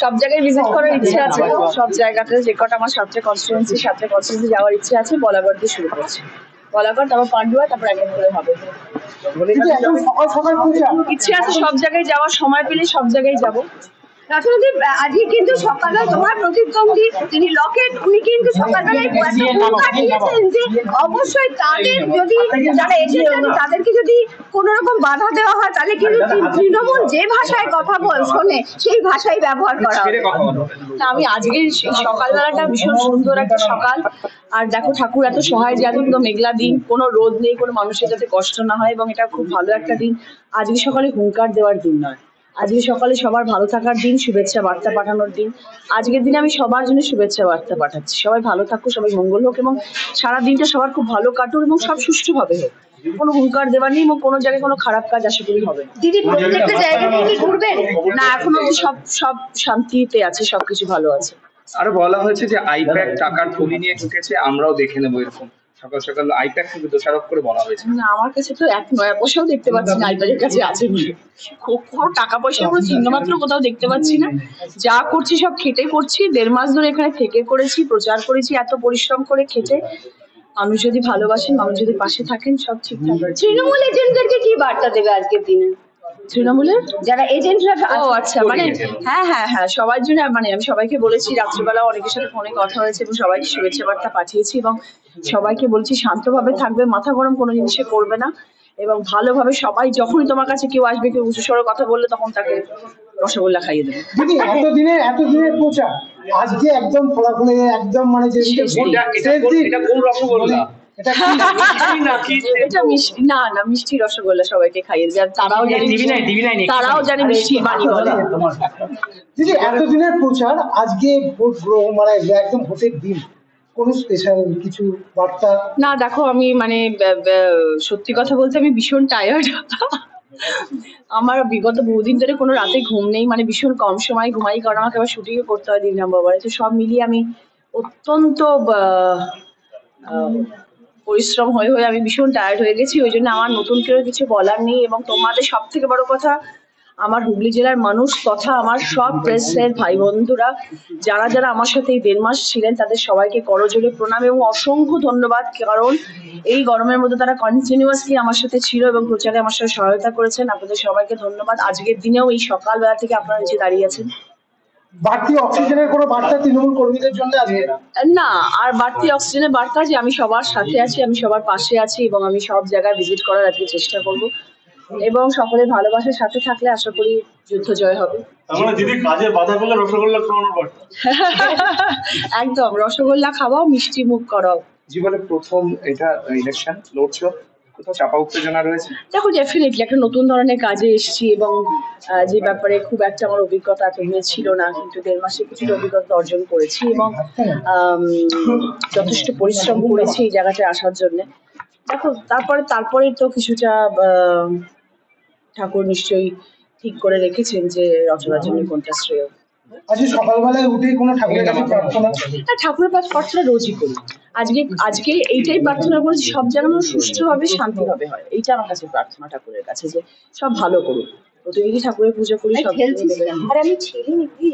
সব জায়গায় ভিজিট করার ইচ্ছে আছে। সব জায়গাতে যে কটা আমার সবচেয়ে কনস্টিটুয়েন্সি সবচেয়ে কনস্টিটুয়েন্সি যাওয়ার ইচ্ছে আছে বলাগড় দিয়ে শুরু করছি। বলাগড় তারপর পান্ডুয়া তারপর একদম করে হবে। ইচ্ছে আছে সব জায়গায় যাওয়ার সময় পেলে সব জায়গায় যাব। রাষ্ট্রপতি আজকে কিন্তু সকালবেলা তোমার প্রতিদ্বন্দ্বী তিনি লকেট উনি কিন্তু সকালবেলায় দিয়েছেন যে অবশ্যই তাদের যদি যারা আছে তাদেরকে যদি কোনো রকম বাধা দেওয়া হয় তাহলে কিন্তু তৃণমূল যে ভাষায় কথা বল শোনে সেই ভাষাই ব্যবহার করা আমি আজকে সকালবেলাটা ভীষণ সুন্দর একটা সকাল। আর দেখো ঠাকুর এত সহায় যে আজকে পুরো মেঘলা দিন কোনো রোদ নেই কোনো মানুষের যাতে কষ্ট না হয় এবং এটা খুব ভালো একটা দিন। আজকে সকালে হুঙ্কার দেওয়ার দিন নয়। আজকে সকালে সবার ভালো থাকার দিন শুভেচ্ছা বার্তা পাঠানোর দিন। আজকের দিনে আমি সবার জন্য শুভেচ্ছা বার্তা পাঠাচ্ছি। সবাই ভালো থাকুক সবাই মঙ্গল হোক এবং সারা দিনটা সবার খুব ভালো কাটুক এবং সব সুষ্ঠুভাবে হোক। কোনো হুঙ্কার দেওয়ার নেই এবং কোনো জায়গায় কোনো খারাপ কাজ আশা করি হবে না। দিদি প্রত্যেকটা জায়গাতে কি ঘুরবেন? না এখন অব্দি সব সব শান্তিতে আছে সবকিছু ভালো আছে। আরও বলা হয়েছে যে আইপ্যাক টাকার থলি নিয়ে ঢুকেছে আমরাও দেখে নেব এরকম। সকাল সকাল আইপ্যাক কিন্তু দোষারোপ করে বলা হয়েছে। না আমার কাছে তো এক নয়া পয়সাও দেখতে পাচ্ছি না আইপ্যাডের কাছে আছে। বলে খুব কোনো টাকা পয়সার কোনো চিহ্ন মাত্র কোথাও দেখতে পাচ্ছি না। যা করছি সব খেটে করছি দেড় মাস ধরে এখানে থেকে করেছি প্রচার করেছি এত পরিশ্রম করে খেটে। আমি যদি ভালোবাসেন মানুষ যদি পাশে থাকেন সব ঠিকঠাক আছে। তৃণমূল এজেন্টদেরকে কি বার্তা দেবে আজকের দিনে? তৃণমূলের? যারা এজেন্টরা ও আচ্ছা মানে হ্যাঁ হ্যাঁ হ্যাঁ সবার জন্য মানে আমি সবাইকে বলেছি রাত্রিবেলা অনেকের সাথে ফোনে কথা হয়েছে এবং সবাইকে শুভেচ্ছা বার্তা পাঠিয়েছি এবং সবাইকে বলছি শান্তভাবে থাকবে মাথা গরম কোনো জিনিসে করবে না। এবং ভালোভাবে সবাই যখনই তোমার কাছে কেউ আসবে কেউ উঁচু স্বরে কথা বললে তখন তাকে রসগোল্লা খাইয়ে দেবে। দিদি এতদিনে এতদিনের আজকে একদম ফলাফলে একদম মানে যে এটা এটা কোন রসগোল্লা? এটা মিষ্টি নাকি? এটা মিষ্টি না না মিষ্টি রসগোল্লা সবাইকে খাইয়ে দেবে। তারাও জানে তারাও জানে মিষ্টি বাণী বলে দিদি এতদিনের প্রচার আজকে ভোট গ্রহণ মানে একদম ভোটের দিন। কোনো স্পেশাল কিছু বার্তা? না, দেখো, আমি মানে সত্যি কথা বলতে আমি ভীষণ টায়ার্ড আমার বিগত বহুদিন ধরে কোনো রাতে ঘুম নেই মানে ভীষণ কম সময় ঘুমাই, কারণ আমাকে আবার শুটিংও করতে হয় দিন নাম্বারে তো সব মিলিয়ে আমি অত্যন্ত পরিশ্রম হয়ে হয়ে আমি ভীষণ টায়ার্ড হয়ে গেছি। ওই জন্য আমার নতুন করে কিছু বলার নেই এবং তোমাদের সব থেকে বড় কথা আমার হুগলি জেলার মানুষ তথা আমার সব প্রেসের ভাই বন্ধুরা যারা যারা আমার সাথে এই দেড় মাস ছিলেন তাদের সবাইকে করজোরে প্রণাম এবং অসংখ্য ধন্যবাদ। কারণ এই গরমের মধ্যে তারা কন্টিনিউয়াসলি আমার সাথে ছিল এবং প্রচারে আমার সাথে সহায়তা করেছেন। আপনাদের সবাইকে ধন্যবাদ। আজকের দিনেও এই সকালবেলা থেকে আপনারা নিচে দাঁড়িয়ে আছেন। বাড়তি অক্সিজেনের কোনো বার্তা তৃণমূল কর্মীদের জন্য আজকে না? আর বাড়তি অক্সিজেনের বার্তা যে আমি সবার সাথে আছি আমি সবার পাশে আছি এবং আমি সব জায়গায় ভিজিট করার আজকে চেষ্টা করব। এবং সকলের ভালোবাসার সাথে থাকলে আশা করি যুদ্ধ জয় হবে। দিদি কাজে বাধা করলে রসগোল্লা খাওয়ানোর একদম রসগোল্লা খাওয়াও মিষ্টি মুখ করাও। জীবনে প্রথম এটা ইলেকশন লড়ছো কোথাও চাপা উত্তেজনা রয়েছে? দেখো ডেফিনেটলি একটা নতুন ধরনের কাজে এসেছি এবং আহ, যে ব্যাপারে খুব একটা আমার অভিজ্ঞতা এতদিনে ছিল না কিন্তু দেড় মাসে কিছুটা অভিজ্ঞতা অর্জন করেছি এবং যথেষ্ট পরিশ্রম করেছি এই জায়গাটায় আসার জন্য। দেখো তারপরে তারপরে তো কিছুটা আহ, ঠাকুর নিশ্চয়ই ঠিক করে রেখেছেন যে রচনার জন্য কোনটা শ্রেয়। আজকে সকালবেলায় উঠেই কোনো ঠাকুরের কাছে প্রার্থনা? না ঠাকুরের পাঠ প্রার্থনা রোজই করি। আজকে আজকে এইটাই প্রার্থনা করেছি সব যেন সুষ্ঠুভাবে শান্তিভাবে হয়। এইটা আমার কাছে প্রার্থনা ঠাকুরের কাছে যে সব ভালো করুক। প্রতিদিনই ঠাকুরের পুজো করি সব আর আমি ছেলে নিবি